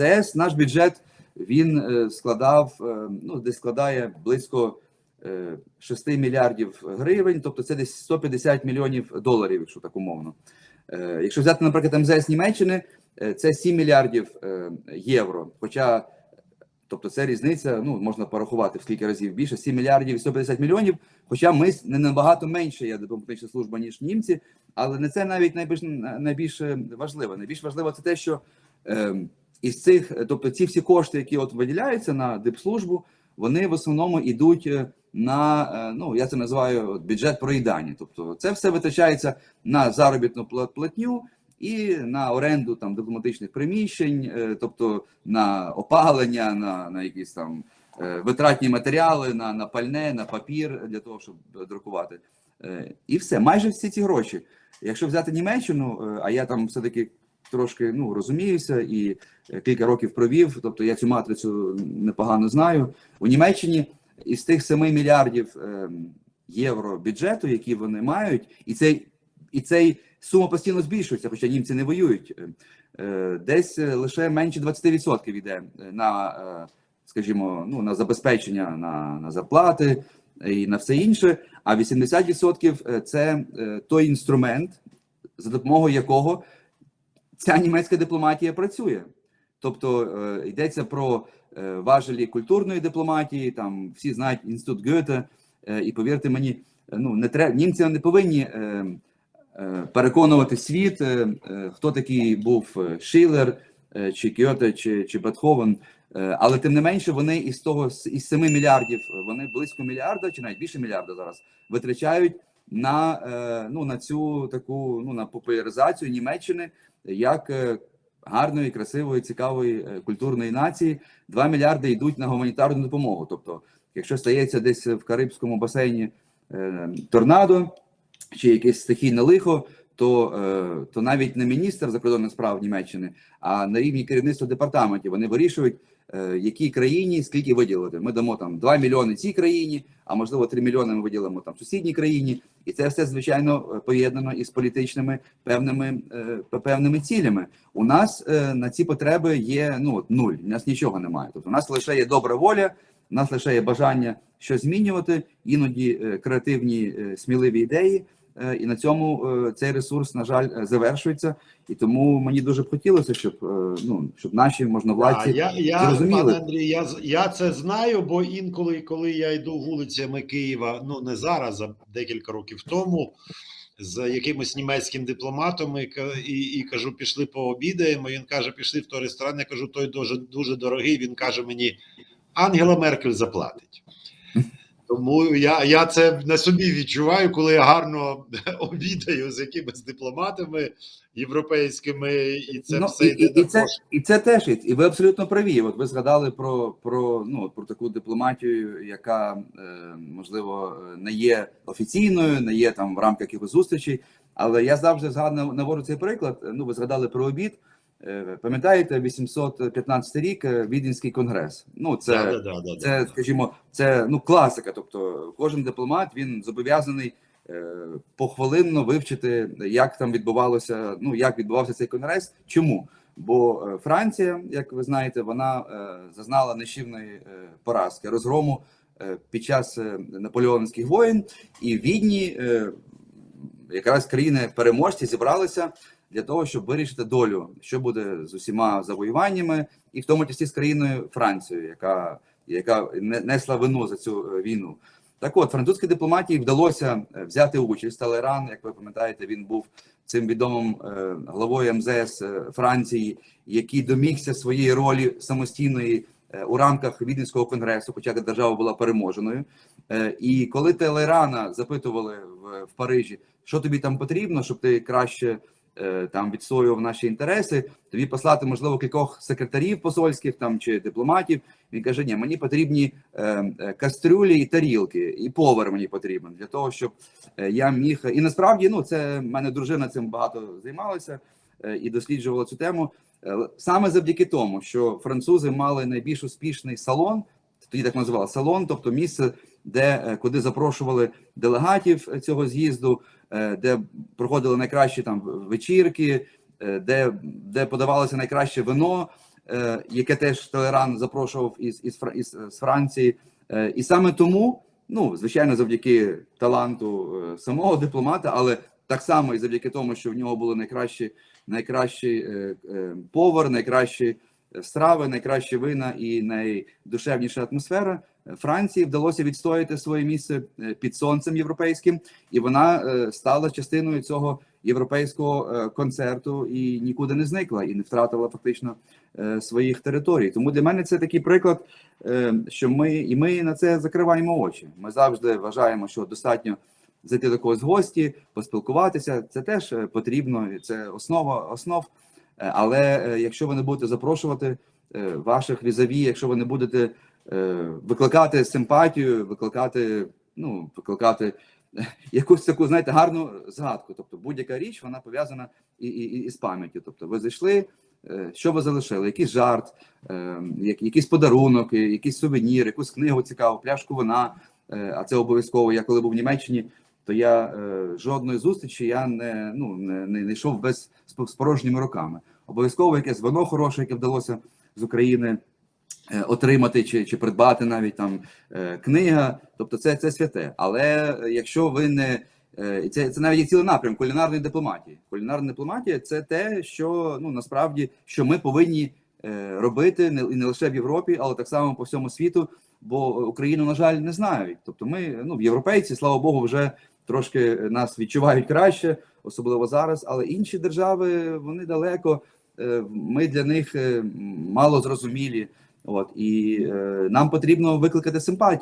МЗС наш бюджет він е, складав, е, ну десь складає близько е, 6 мільярдів гривень, тобто це десь 150 мільйонів доларів, якщо так умовно. Е, Якщо взяти, наприклад, МЗС Німеччини, е, це 7 мільярдів е, євро. Хоча, тобто, це різниця, ну можна порахувати в скільки разів більше 7 мільярдів і 150 мільйонів. Хоча ми не набагато менше є дипломатична служба, ніж німці, але не це навіть найбільш найбільш важливо. Найбільш важливо це те, що е, із цих, тобто ці всі кошти, які от виділяються на дипслужбу, вони в основному йдуть е, на е, ну я це називаю бюджет проїдання. Тобто, це все витрачається на заробітну платню і на оренду там дипломатичних приміщень, е, тобто на опалення, на, на якісь там е, витратні матеріали, на, на пальне, на папір для того, щоб е, друкувати. Е, І все, майже всі ці гроші. Якщо взяти Німеччину, е, а я там все-таки трошки ну розуміюся і е, кілька років провів, тобто я цю матрицю непогано знаю. У Німеччині із тих 7 мільярдів е, євро бюджету, які вони мають, і цей і цей сума постійно збільшується, хоча німці не воюють. е, Десь е, лише менше 20% йде на, скажімо, ну на забезпечення на, на зарплати і на все інше. А 80% це той інструмент, за допомогою якого ця німецька дипломатія працює. Тобто е, йдеться про е, важелі культурної дипломатії, там всі знають інститут Гьоте, е, і повірте мені, ну не треба німці не повинні переконувати світ, хто такий був Шиллер, е, чи Гьоте, чи, чи Бетховен. Але тим не менше, вони із того із 7 мільярдів, вони близько мільярда, чи навіть більше мільярда зараз витрачають на, е, ну, на цю таку ну, на популяризацію Німеччини як е, гарної, красивої, цікавої е, культурної нації. 2 мільярди йдуть на гуманітарну допомогу. Тобто, якщо стається десь в Карибському басейні торнадо чи якесь стихійне лихо, то, то навіть не міністр закордонних справ Німеччини, а на рівні керівництва департаментів вони вирішують, якій країні скільки виділити. Ми дамо там 2 мільйони цій країні, а можливо 3 мільйони ми виділимо там сусідній країні, і це все звичайно е, поєднано із політичними певними е, певними цілями. У нас е, на ці потреби є ну нуль. У нас нічого немає. Тобто, у нас лише є добра воля, у нас лише є бажання щось змінювати, іноді е, креативні е, сміливі ідеї. Е, І на цьому е, цей ресурс, на жаль, е, завершується. І тому мені дуже б хотілося, щоб ну щоб наші можновладці я, я, зрозуміли. пане Андрій, я, я це знаю, бо інколи, коли я йду вулицями Києва, ну не зараз, а декілька років тому, з якимось німецьким дипломатом і, і, і кажу, пішли пообідаємо. Він каже, пішли в той ресторан. Я кажу, той дуже дуже дорогий. Він каже мені, Ангела Меркель заплатить. Тому я, я це на собі відчуваю, коли я гарно обідаю з якимись дипломатами європейськими, і це ну, все і, йде і, і, це, і це теж і ви абсолютно праві. От ви згадали про, про, ну, про таку дипломатію, яка е, можливо не є офіційною, не є там в рамках якихось зустрічей. Але я завжди згадую наводжу цей приклад. Ну, ви згадали про обід. Е, Пам'ятаєте, 815 рік е, Віденський конгрес. Ну, це, Да, да, да, да, да. скажімо, це ну класика. Тобто, кожен дипломат він зобов'язаний е, похвилинно вивчити, як там відбувалося, ну як відбувався цей конгрес. Чому? Бо Франція, як ви знаєте, вона зазнала нищівної поразки, розгрому під час наполеонських воєн, і в Відні якраз країни переможці зібралися для того, щоб вирішити долю, що буде з усіма завоюваннями, і в тому числі з країною Францією, яка яка не- несла вину за цю е, війну. Так от, французькій дипломатії вдалося е, взяти участь. Талеран, як ви пам'ятаєте, він був цим відомим е, главою МЗС Франції, який домігся своєї ролі самостійної у рамках Віденського конгресу, хоча держава була переможеною. І коли Талерана запитували в, Парижі, що тобі там потрібно, щоб ти краще там відстоював наші інтереси, тобі послати можливо кількох секретарів посольських там чи дипломатів. Він каже: Ні, мені потрібні е, е, кастрюлі і тарілки, і повар мені потрібен для того, щоб е, я міг. І насправді, ну це мене дружина цим багато займалася е, і досліджувала цю тему. Е, Саме завдяки тому, що французи мали найбільш успішний салон, тоді так називали салон, тобто місце, де е, куди запрошували делегатів е, цього з'їзду, е, де проходили найкращі там вечірки, де, де подавалося найкраще вино. яке теж Толеран запрошував із, із, Фра- із, Франції. І саме тому, ну звичайно, завдяки таланту самого дипломата, але так само і завдяки тому, що в нього були найкращі, найкращий повар, найкращі страви, найкращі вина і найдушевніша атмосфера. Франції вдалося відстояти своє місце е, під сонцем європейським, і вона е, стала частиною цього європейського е, концерту і нікуди не зникла і не втратила фактично своїх територій. Тому для мене це такий приклад, що ми і ми на це закриваємо очі. Ми завжди вважаємо, що достатньо зайти до когось в гості, поспілкуватися. Це теж потрібно, це основа основ. Але якщо ви не будете запрошувати ваших візаві, якщо ви не будете викликати симпатію, викликати, ну викликати е, якусь таку, знаєте, гарну згадку. Тобто будь-яка річ вона пов'язана і, і, і із пам'яттю. Тобто, ви зайшли, е, що ви залишили? Якийсь жарт, е, якийсь подарунок, е, якийсь сувенір, якусь книгу цікаву, пляшку вина. Е, А це обов'язково. Я коли був в Німеччині, то я е, жодної зустрічі я не ну не, не, йшов без з, з порожніми руками. Обов'язково якесь вино хороше, яке вдалося з України е, отримати чи, чи придбати навіть там е, книга. Тобто, це, це святе. Але е, якщо ви не е, це, це навіть є цілий напрям кулінарної дипломатії. Кулінарна дипломатія це те, що ну насправді що ми повинні е, робити не не лише в Європі, але так само по всьому світу. Бо Україну, на жаль, не знають. Тобто, ми ну європейці, слава Богу, вже трошки нас відчувають краще, особливо зараз. Але інші держави вони далеко. е, Ми для них е, мало зрозумілі. От і е, нам потрібно викликати симпатію.